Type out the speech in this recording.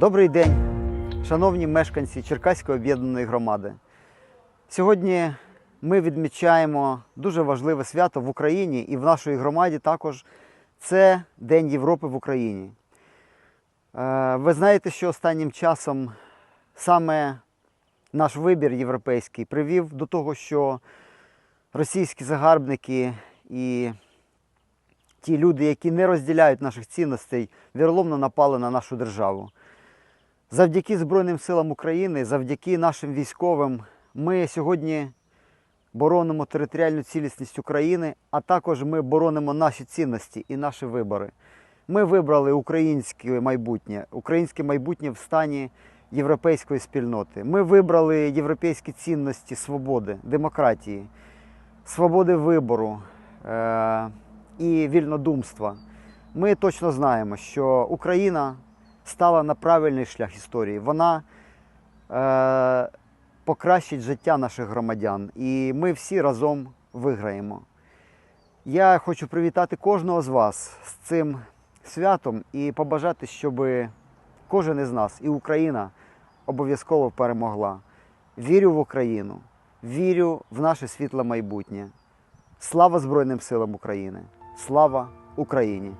Добрий день, шановні мешканці Черкаської об'єднаної громади. Сьогодні ми відмічаємо дуже важливе свято в Україні і в нашій громаді також це День Європи в Україні. Е, Ви знаєте, що останнім часом саме наш вибір європейський привів до того, що російські загарбники і ті люди, які не розділяють наших цінностей, віроломно напали на нашу державу. Завдяки Збройним силам України, завдяки нашим військовим, ми сьогодні боронимо територіальну цілісність України, а також ми боронимо наші цінності і наші вибори. Ми вибрали українське майбутнє, українське майбутнє в стані європейської спільноти. Ми вибрали європейські цінності свободи, демократії, свободи вибору е- і вільнодумства. Ми точно знаємо, що Україна стала на правильний шлях історії. Вона е, покращить життя наших громадян, і ми всі разом виграємо. Я хочу привітати кожного з вас з цим святом і побажати, щоб кожен із нас і Україна обов'язково перемогла. Вірю в Україну, вірю в наше світле майбутнє. Слава Збройним силам України! Слава Україні!